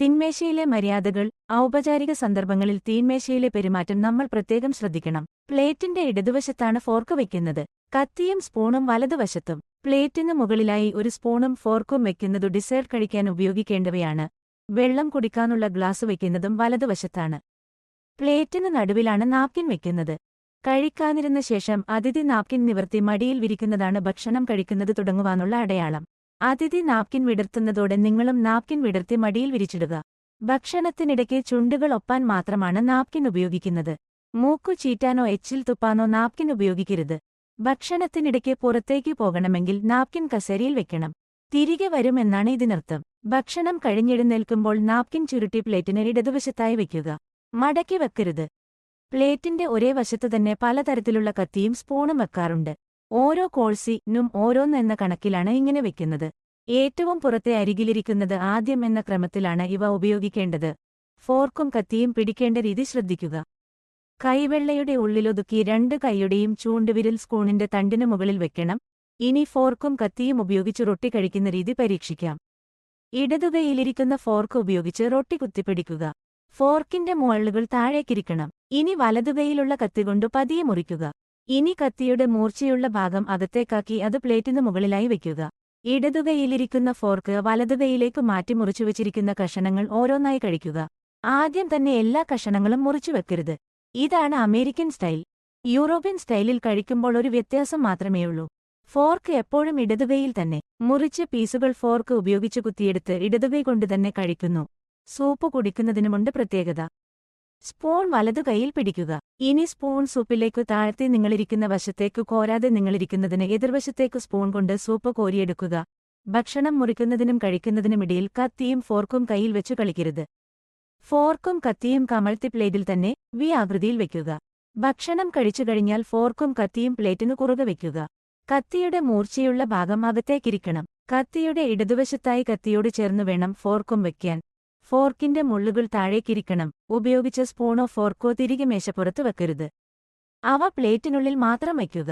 തിന്മേശയിലെ മര്യാദകൾ ഔപചാരിക സന്ദർഭങ്ങളിൽ തീന്മേശയിലെ പെരുമാറ്റം നമ്മൾ പ്രത്യേകം ശ്രദ്ധിക്കണം. പ്ലേറ്റിന്റെ ഇടതുവശത്താണ് ഫോർക്ക് വയ്ക്കുന്നത് കത്തിയും സ്പൂണും വലതുവശത്തും. പ്ലേറ്റിന് മുകളിലായി ഒരു സ്പൂണും ഫോർക്കും വയ്ക്കുന്നതു ഡിസേർട്ട് കഴിക്കാൻ ഉപയോഗിക്കേണ്ടവയാണ്. വെള്ളം കുടിക്കാനുള്ള ഗ്ലാസ് വയ്ക്കുന്നതും വലതുവശത്താണ്. പ്ലേറ്റിന് നടുവിലാണ് നാപ്കിൻ വെക്കുന്നത്. കഴിക്കാനിരുന്ന ശേഷം അതിഥി നാപ്കിൻ നിവർത്തി മടിയിൽ വിരിക്കുന്നതാണ് ഭക്ഷണം കഴിക്കുന്നത് തുടങ്ങുവാനുള്ള അടയാളം. അതിഥി നാപ്കിൻ വിടർത്തുന്നതോടെ നിങ്ങളും നാപ്കിൻ വിടർത്തി മടിയിൽ വിരിച്ചിടുക. ഭക്ഷണത്തിനിടയ്ക്ക് ചുണ്ടുകൾ ഒപ്പാൻ മാത്രമാണ് നാപ്കിൻ ഉപയോഗിക്കുന്നത്. മൂക്കു ചീറ്റാനോ എച്ചിൽ തുപ്പാനോ നാപ്കിൻ ഉപയോഗിക്കരുത്. ഭക്ഷണത്തിനിടയ്ക്ക് പുറത്തേക്ക് പോകണമെങ്കിൽ നാപ്കിൻ കസേരയിൽ വെക്കണം. തിരികെ വരുമെന്നാണ് ഇതിനർത്ഥം. ഭക്ഷണം കഴിഞ്ഞെഴുന്നേൽക്കുമ്പോൾ നാപ്കിൻ ചുരുട്ടി പ്ലേറ്റിന് ഇടതുവശത്തായി വയ്ക്കുക മടക്കി വെക്കരുത്. പ്ലേറ്റിന്റെ ഒരേ വശത്തു തന്നെ പലതരത്തിലുള്ള കത്തിയും സ്പൂണും വെക്കാറുണ്ട്. ഓരോ കോഴ്സിനും ഓരോന്നെന്ന കണക്കിലാണ് ഇങ്ങനെ വെക്കുന്നത്. ഏറ്റവും പുറത്തെ അരികിലിരിക്കുന്നത് ആദ്യം എന്ന ക്രമത്തിലാണ് ഇവ ഉപയോഗിക്കേണ്ടത്. ഫോർക്കും കത്തിയും പിടിക്കേണ്ട രീതി ശ്രദ്ധിക്കുക. കൈവെള്ളയുടെ ഉള്ളിലൊതുക്കി രണ്ട് കൈയുടെയും ചൂണ്ടുവിരൽ സ്കൂണിന്റെ തണ്ടിന് മുകളിൽ വെക്കണം. ഇനി ഫോർക്കും കത്തിയും ഉപയോഗിച്ച് റൊട്ടി കഴിക്കുന്ന രീതി പരീക്ഷിക്കാം. ഇടതുകൈയിലിരിക്കുന്ന ഫോർക്ക് ഉപയോഗിച്ച് റൊട്ടി കുത്തിപ്പിടിക്കുക. ഫോർക്കിന്റെ മുകളിലുകൾ താഴേക്കിരിക്കണം. ഇനി വലതുകൈയിലുള്ള കത്തികൊണ്ടു പതിയെ മുറിക്കുക. ഇനി കത്തിയുടെ മൂർച്ചയുള്ള ഭാഗം അകത്തേക്കാക്കി അത് പ്ലേറ്റിന് മുകളിലായി വയ്ക്കുക. ഇടതുകൈയിലിരിക്കുന്ന ഫോർക്ക് വലതുകൈയിലേക്ക് മാറ്റി മുറിച്ചു മുറിച്ചുവച്ചിരിക്കുന്ന കഷണങ്ങൾ ഓരോന്നായി കഴിക്കുക. ആദ്യം തന്നെ എല്ലാ കഷണങ്ങളും മുറിച്ചു വെക്കരുത്. ഇതാണ് അമേരിക്കൻ സ്റ്റൈൽ. യൂറോപ്യൻ സ്റ്റൈലിൽ കഴിക്കുമ്പോൾ ഒരു വ്യത്യാസം മാത്രമേയുള്ളൂ ഫോർക്ക് എപ്പോഴും ഇടതുകൈയിൽ തന്നെ. മുറിച്ച പീസുകൾ ഫോർക്ക് ഉപയോഗിച്ച് കുത്തിയെടുത്ത് ഇടതുകൈ കൊണ്ട് തന്നെ കഴിക്കുന്നു. സൂപ്പ് കുടിക്കുന്നതിനുമുണ്ട് പ്രത്യേകത. സ്പൂൺ വലതു കൈയിൽ പിടിക്കുക. ഇനി സ്പൂൺ സൂപ്പിലേക്ക് താഴ്ത്തി നിങ്ങളിരിക്കുന്ന വശത്തേക്ക് കോരാതെ നിങ്ങളിരിക്കുന്നതിന് എതിർവശത്തേക്ക് സ്പൂൺ കൊണ്ട് സൂപ്പ് കോരിയെടുക്കുക. ഭക്ഷണം മുറിക്കുന്നതിനും കഴിക്കുന്നതിനും ഇടയിൽ കത്തിയും ഫോർക്കും കൈയിൽ വെച്ചു കളിക്കരുത്. ഫോർക്കും കത്തിയും കമഴ്ത്തി പ്ലേറ്റിൽ തന്നെ വി ആകൃതിയിൽ വെക്കുക. ഭക്ഷണം കഴിച്ചു കഴിഞ്ഞാൽ ഫോർക്കും കത്തിയും പ്ലേറ്റിനു കുറുകെ വെക്കുക. കത്തിയുടെ മൂർച്ചയുള്ള ഭാഗം അകത്തേക്കിരിക്കണം. കത്തിയുടെ ഇടതുവശത്തായി കത്തിയോട് ചേർന്നു വേണം ഫോർക്കും വെക്കാൻ. ഫോർക്കിന്റെ മുള്ളുകൾ താഴേക്കിരിക്കണം. ഉപയോഗിച്ച സ്പൂണോ ഫോർക്കോ തിരികെ മേശപ്പുറത്ത് വെക്കരുത്. അവ പ്ലേറ്റിനുള്ളിൽ മാത്രം വയ്ക്കുക.